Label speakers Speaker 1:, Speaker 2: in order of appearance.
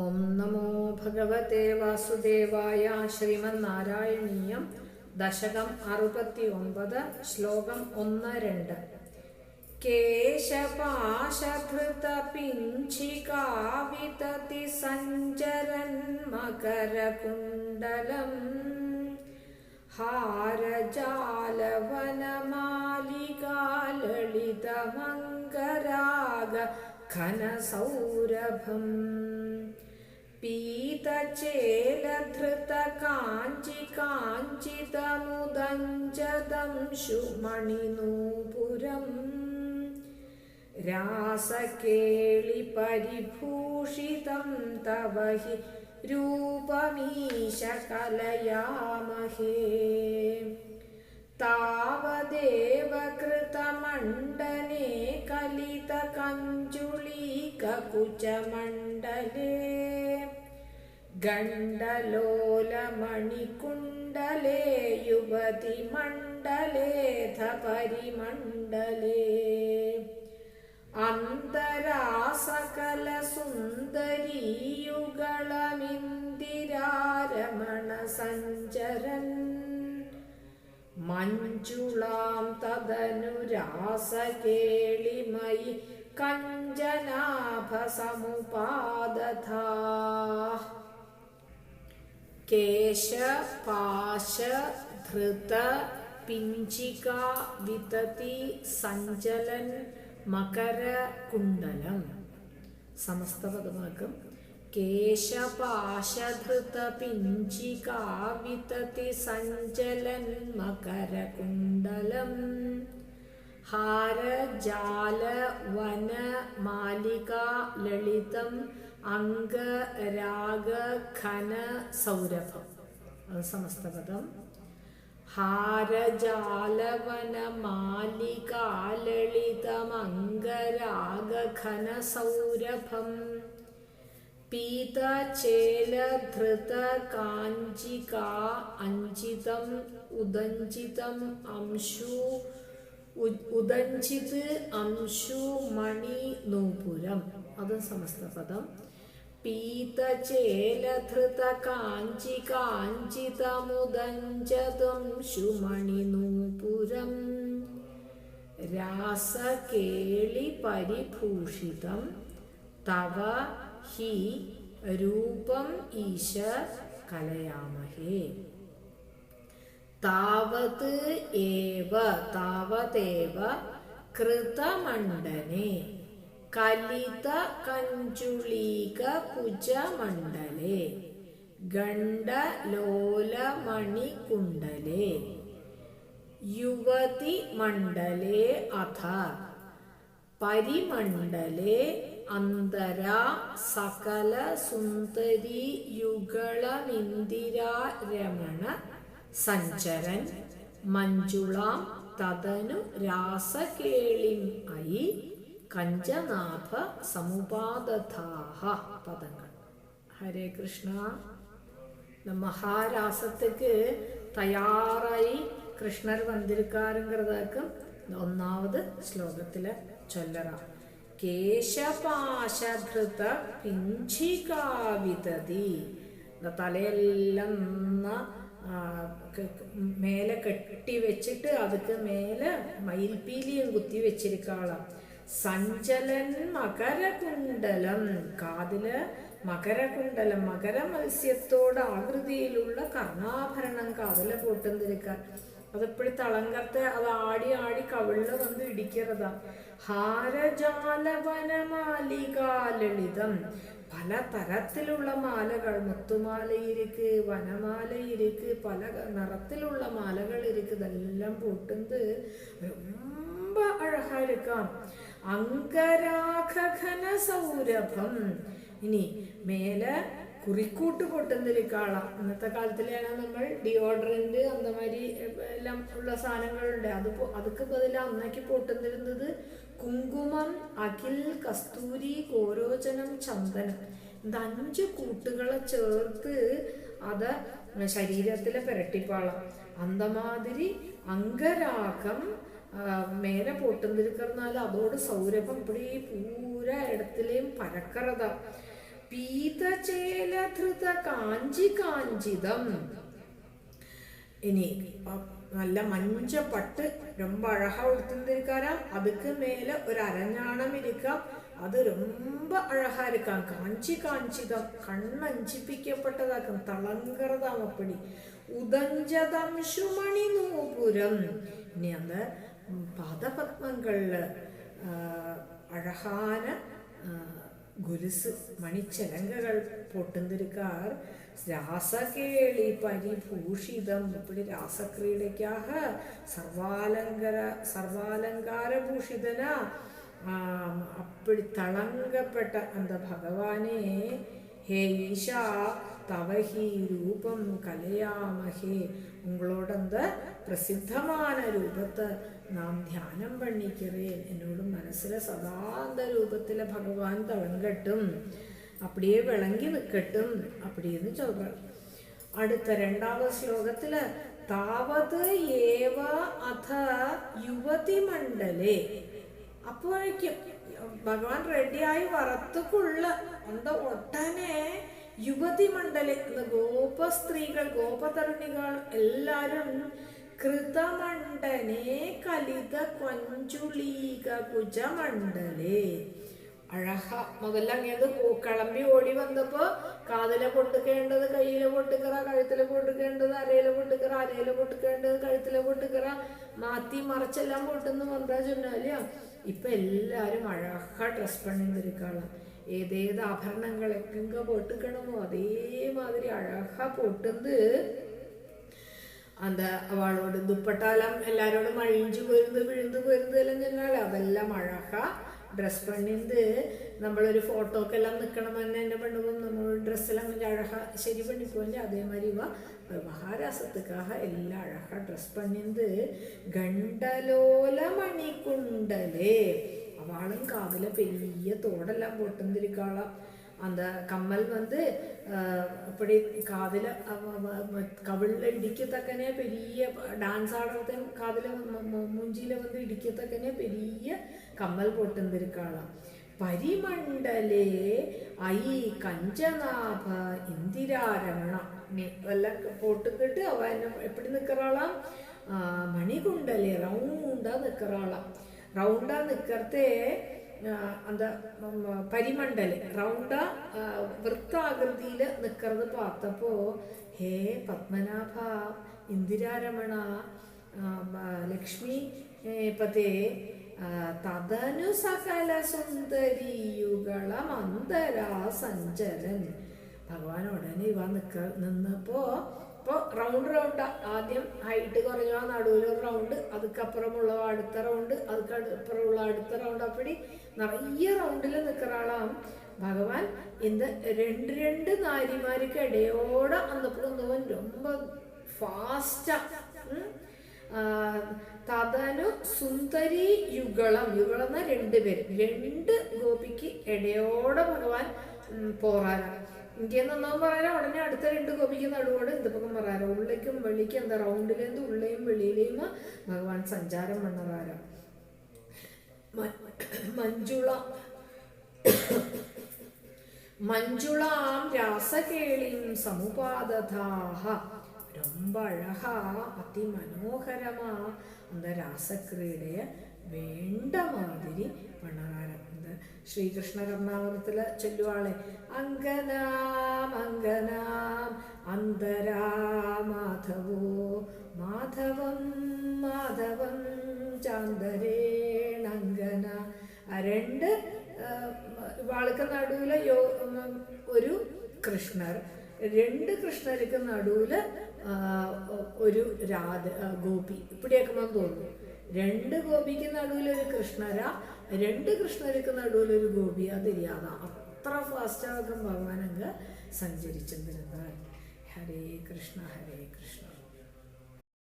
Speaker 1: ഓം നമോ ഭഗവത്തെ വാസുദേവായ ശ്രീമന്നാരായണീയം ദശകം അറുപത്തി ഒമ്പത് ശ്ലോകം ഒന്ന് രണ്ട്. കേശപാശധൃത പിഞ്ചികാവിതതി സഞ്ചരൻ മകരകുണ്ടലം ഹാരജാലവനമാലികാലളിതമംഗരാഗ ഘനസൗരഭം. പീതചേലധൃത കാഞ്ചി കാഞ്ചിതമുദഞ്ചതം ശുമണിനൂപുരം. രാസകേളി പരിഭൂഷിതം തവ ഹി രൂപമീശ കലയാമഹേ താവദേവ കൃതമണ്ഡനെ കലിതകഞ്ചുളീകകുചമണ്ഡലേ ഗണ്ഡലോലമണികുണ്ടലേ യുവതി മണ്ഡലേധ കേശ പാശ ധൃത പിഞ്ചിക വിതതി സഞ്ചലൻ മകര കുണ്ടലം സമസ്തപദമാക്കും കേശപാശധൃത പിഞ്ചികാവിതതി സഞ്ചലൻ മകരകുണ്ടലം ഹാരജാല വന മാലിക ലളിതം ഖന സൗരഭം. അത് സമസ്തപദം. ഹാരജാലവനമാലികാലളിതമംഗരാഗഘന സൗരഭം പീതചേലധൃത കാഞ്ചിക അഞ്ചിതം ഉദഞ്ചിതം അംശു ഉദഞ്ചിത് അംശു മണി നൂപുരം അത് സമസ്തപദം പീതചേലധൃത കാഞ്ചി കാഞ്ചിതമുദഞ്ചതം ശുമണി നൂപുരം രാസകേളി പരിഭൂഷിതം തവ ഹി കലിത കഞ്ചുളീക കുജമണ്ഡലേ ഗണ്ഡലോലമണികുണ്ടലേ യുവതി മണ്ഡലേ അഥ പരിമണ്ഡലേ അന്തരാ സകല സുന്ദരി യുഗളമിന്ദിരാ രമണ സഞ്ചരൻ മഞ്ജുളാം തതനു രാസകേളിം ഐ കഞ്ചനാഥ സമുപാദധാഹ പദങ്ങൾ. ഹരേ കൃഷ്ണ. മഹാരാസത്തേക്ക് തയ്യാറായി കൃഷ്ണർ വന്നിരിക്കാരുങ്കതാക്കും ഒന്നാമത് ശ്ലോകത്തിലെ ചൊല്ലറ കേശപാശധൃത പിഞ്ചികാവിതതി. തലയെല്ലാം മേലെ കെട്ടി വെച്ചിട്ട് അതുക്ക് മേലെ മയിൽപ്പീലിയും കുത്തി വെച്ചിരിക്കാളാം സഞ്ചലൻ മകരകുണ്ടലം. കാതിൽ മകരകുണ്ടലം. മകര മത്സ്യത്തോട് ആകൃതിയിലുള്ള കർണാഭരണം കാതിൽ പൊട്ടുന്നിരിക്കാൻ അതെപ്പോഴും തളങ്കത്തെ അത് ആടി ആടി കവിളിൽ വന്ന് ഇടിക്കരുതാ. ഹാരജാലവനമാലികാലളിതം. പല തരത്തിലുള്ള മാലകൾ. മുത്തുമാല ഇരിക്ക് വനമാല ഇരിക്ക് പല നിറത്തിലുള്ള മാലകൾ ഇരിക്കുതെല്ലാം പൊട്ടുന്നത് രൊമ്പ அழகா അങ്കരാഘന സൗരഭം ഇനി മേലെ കുറിക്കൂട്ട് പൊട്ടുന്നിരിക്കാളാം ഇന്നത്തെ കാലത്തിലാണ് നമ്മൾ ഡിയോഡറന്റ് അന്തമാതിരി എല്ലാം ഉള്ള സാധനങ്ങളുണ്ട്. അത് അതൊക്കെ ബദല അന്നേക്ക് പൊട്ടുന്നിരുന്നത് കുങ്കുമം അഖിൽ കസ്തൂരി കോരോചനം ചന്ദനം. ഇത് അഞ്ച് കൂട്ടുകളെ ചേർത്ത് അത് ശരീരത്തിലെ പെരട്ടിപ്പാളാം. അന്തമാതിരി അംഗരാഗം മേലെ പൊട്ടുന്നിരിക്കറന്നാൽ അതോട് സൗരഭം ഇപ്പടി പൂര ഇടത്തിലെയും പരക്കറത പീതചേലധൃത കാഞ്ചി കാഞ്ചിതം இனி அ- நல்ல மஞ்ச பட்டு ரொம்ப அழகா உடுத்திருந்திருக்காராம் அதுக்கு மேல ஒரு அரஞானம் இருக்காம் அது ரொம்ப அழகா இருக்காம் காஞ்சி காஞ்சிதம் கண்ணஞ்சிப்பிக்கப்பட்டதாக்கும் தளங்குறதாம் அப்படி உதஞ்சதம் சுமணி நூபுரம் இனி அந்த ம், பதபத்மங்கள்ல അഴഹാന ഗുരുസ് மணிச்சலங்கள் പൊട്ടുന്നിരിക്കാർ രാസകേളി പരിഭൂഷിതം ഇവിടെ രാസക്രീഡയ്ക്കാഹ സർവാലങ്കര സർവാലങ്കാരഭൂഷിതന അപ്പടി തളങ്കപ്പെട്ട അന്ത ഭഗവാനെ ഹേ ഈശ തവഹി രൂപം കലയാമഹേ ഉങ്ങളോടന്ത് പ്രസിദ്ധമായ രൂപത്തെ നാം ധ്യാനം പണിക്കറേ എന്നോട് മനസ്സിലെ സദാന്ത രൂപത്തിലെ ഭഗവാൻ തവൺകെട്ടും അപ്പടിയെ വിളങ്ങി നിൽക്കട്ടും അപ്പടിയെന്ന് ചൊല്ലാം അടുത്ത രണ്ടാമത് ശ്ലോകത്തിൽ താവത് ഏവ അഥ യുവതി മണ്ഡലേ അപ്പോഴേക്കും ഭഗവാൻ റെഡിയായി വറത്തുക്കുള്ള എന്താ ഒട്ടനെ യുവതി മണ്ഡലേ ഗോപ സ്ത്രീകൾ ഗോപതരുണികൾ എല്ലാവരും കൃതമണ്ഡനെ കലിത കൊഞ്ചുളീക കുജമണ്ഡലേ. അഴഹ മുതല അങ്ങേത് കിളമ്പി ഓടി വന്നപ്പോ കാതിലെ പൊട്ടുക്കേണ്ടത് കയ്യിലെ പൊട്ടുക്കറ കഴുത്തിലെ പൊട്ടുക്കേണ്ടത് അരയിലെ പൊട്ടുക്കറ അരയിലെ പൊട്ടുക്കേണ്ടത് കഴുത്തിലെ പൊട്ടുക്കറ മാത്തി മറച്ചെല്ലാം പൊട്ടുന്നു മന്ത്രാ ചൊന്നാലിയ. ഇപ്പൊ എല്ലാരും അഴഹ ഡ്രസ് പണിന്നിരിക്കണം ഏതേത് ആഭരണങ്ങൾ ആഭരണങ്ങളൊക്കെ പൊട്ടുക്കണമോ? അതേമാതിരി അഴഹ പൊട്ടുന്നത് അത് அந்த அவளோட துப்பட்டாலாம் எல்லாரோடும் அழிஞ்சு വിഴുന്ന് விழுந்து എല്ലാം ഞങ്ങൾ അതെല്ലാം അഴക ഡ്രസ് പണിന്ത് നമ്മളൊരു ഫോട്ടോക്കെല്ലാം തന്നെ എന്റെ പെണ്ണുമ്പോൾ നമ്മൾ ഡ്രസ്സെല്ലാം കൊണ്ട് അഴക ശരി പണിപ്പോലെ അതേമാതിരി ഇവ മഹാരാസത്തുക്കാഹ എല്ലാ അഴക ഡ്രസ് പണിന്ത് ഗണ്ടലോല മണിക്കുണ്ടലേ അവളും കാവിലെ പെരിയ തോടെല്ലാം പൊട്ടുന്നിരിക്കാളാം அந்த கம்மல் வந்து அப்படி காதில் கவிழில் இடிக்கத்தக்கனே பெரிய டான்ஸ் ஆடுறது காதில் மூஞ்சியில் வந்து இடிக்கத்தக்கனே பெரிய கம்மல் போட்டிருந்திருக்காளாம் பரிமண்டலே ஐ கஞ்சநாப இந்திராரமணம் எல்லாம் போட்டுக்கிட்டு அவ என்ன எப்படி நிற்கிறாளாம் மணிகுண்டலே ரவுண்டாக நிற்கிறாளாம் ரவுண்டாக நிற்கிறதே அந்த ம், പരിമണ്ഡല് റൗണ്ട വൃത്താകൃതിയിൽ നിൽക്കുന്നത് പാർത്തപ്പോ ഹേ പത്മനാഭ ഇന്ദിരാരമണ ആ, മ- ലക്ഷ്മി ഏ, പതേ ആ, തദനു സകല സുന്ദരിയുകള മന്ദരാ സഞ്ചരൻ ഭഗവാൻ ഉടനെ ഇവ നിക്ക നിന്നപ്പോ അപ്പോൾ റൗണ്ട് റൗണ്ട് ആദ്യം ഹൈറ്റ് കുറഞ്ഞ നടുവിലൊരു റൗണ്ട് അതുക്കപ്പുറമുള്ള അടുത്ത റൗണ്ട് അതുക്കപ്പുറമുള്ള അടുത്ത റൗണ്ട് അപ്പടി നിറയെ റൗണ്ടിൽ നിൽക്കുന്ന ആളാണ് ഭഗവാൻ ഇന്ന് രണ്ട് രണ്ട് നാരിമാർക്ക് ഇടയോടെ അന്നപ്പെടുന്നവൻ രൊമ്പ ഫാസ്റ്റാ തതനു സുന്ദരി യുഗളം. യുഗളം എന്ന രണ്ട് പേര്. രണ്ട് ഗോപിക്ക് ഇടയോടെ ഭഗവാൻ ഉം, പോറാനാ ഇന്ത്യന്ന് ഒന്നാം പറയാ ഉടനെ അടുത്ത രണ്ട് ഗോപിക്ക് നടുവോട് എന്ത് പക്കം പറയാറ ഉള്ളിലേക്കും വെളിക്കും എന്താ റൗണ്ടിലേന്ത് ഉള്ളേയും വെളിയിലേയും ഭഗവാൻ സഞ്ചാരം പണ്ണറാരാ മഞ്ജുള மஞ்சுளாம் ராசகேளிம் சமுபாததாக ரொம்ப அழகா அதி மனோகரமா அந்த ராசக்கிரீடைய വേണ്ട മാതിരി പണകാരം ശ്രീകൃഷ്ണ കർണാവരത്തിൽ ചൊല്ലുവാളെ. അങ്കനാം അങ്കനാം അന്തരാ മാധവോ മാധവം മാധവം ചാന്തരേണങ്കന രണ്ട് വാൾക്ക് നടുവിലെ യോ ഒരു കൃഷ്ണർ. രണ്ട് കൃഷ്ണർക്ക് നടുവിൽ ഒരു രാധ ഗോപി. ഇപ്പിടിയാക്കുമ്പോൾ തോന്നുന്നു. രണ്ട് ഗോപിക്ക് നടുവിൽ ഒരു കൃഷ്ണര രണ്ട് കൃഷ്ണർക്ക് നടുവിൽ ഒരു ഗോപി. അതിരിയാത അത്ര ഫാസ്റ്റാകും ഭഗവാൻ അങ്ങ് തരുന്നത് ഹരേ കൃഷ്ണ ഹരേ കൃഷ്ണ.